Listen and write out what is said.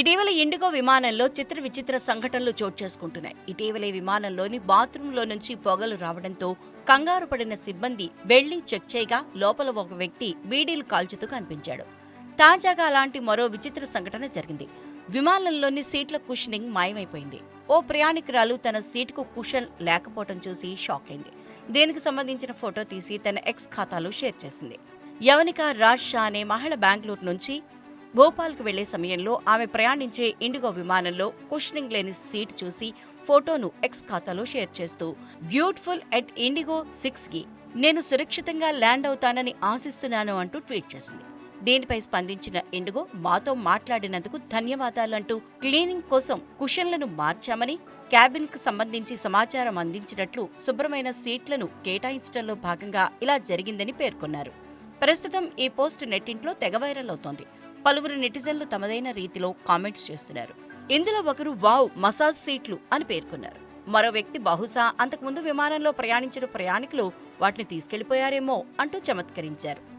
ఇటీవల ఇండిగో విమానంలో చిత్ర విచిత్ర సంఘటనలు చోటు చేసుకుంటున్నాయి. ఇటీవలే విమానంలోని బాత్రూంలో నుంచి పొగలు రావడంతో కంగారు పడిన సిబ్బంది వెళ్ళి చెక్ చేయగా లోపల ఒక వ్యక్తి బీడీలు కాల్చుతూ కనిపించాడు. తాజాగా అలాంటి మరో విచిత్ర సంఘటన జరిగింది. విమానంలోని సీట్ల కుషనింగ్ మాయమైపోయింది. ఓ ప్రయాణికురాలు తన సీటుకు కుషన్ లేకపోవడం చూసి షాక్ అయింది. దీనికి సంబంధించిన ఫోటో తీసి తన ఎక్స్ ఖాతాలో షేర్ చేసింది. యవనిక రాజ్ షా అనే మహిళ బెంగళూరు నుంచి భోపాల్కు వెళ్ళే సమయంలో ఆమె ప్రయాణించే ఇండిగో విమానంలో కుషనింగ్ లేని సీట్ చూసి ఫోటోను ఎక్స్ ఖాతాలో షేర్ చేస్తూ బ్యూటిఫుల్ ఎట్ ఇండిగో సిక్స్కి నేను సురక్షితంగా ల్యాండ్ అవుతానని ఆశిస్తున్నాను అంటూ ట్వీట్ చేసింది. దీనిపై స్పందించిన ఇండిగో మాతో మాట్లాడినందుకు ధన్యవాదాలంటూ క్లీనింగ్ కోసం కుషన్లను మార్చామని క్యాబిన్కు సంబంధించి సమాచారం అందించినట్లు శుభ్రమైన సీట్లను కేటాయించడంలో భాగంగా ఇలా జరిగిందని పేర్కొన్నారు. ప్రస్తుతం ఈ పోస్ట్ నెట్టింట్లో తెగ వైరల్ అవుతోంది. పలువురు నెటిజన్లు తమదైన రీతిలో కామెంట్స్ చేస్తున్నారు. ఇందులో ఒకరు వావ్ మసాజ్ సీట్లు అని పేర్కొన్నారు. మరో వ్యక్తి బహుశా అంతకుముందు విమానంలో ప్రయాణించిన ప్రయాణికులు వాటిని తీసుకెళ్ళిపోయారేమో అంటూ చమత్కరించారు.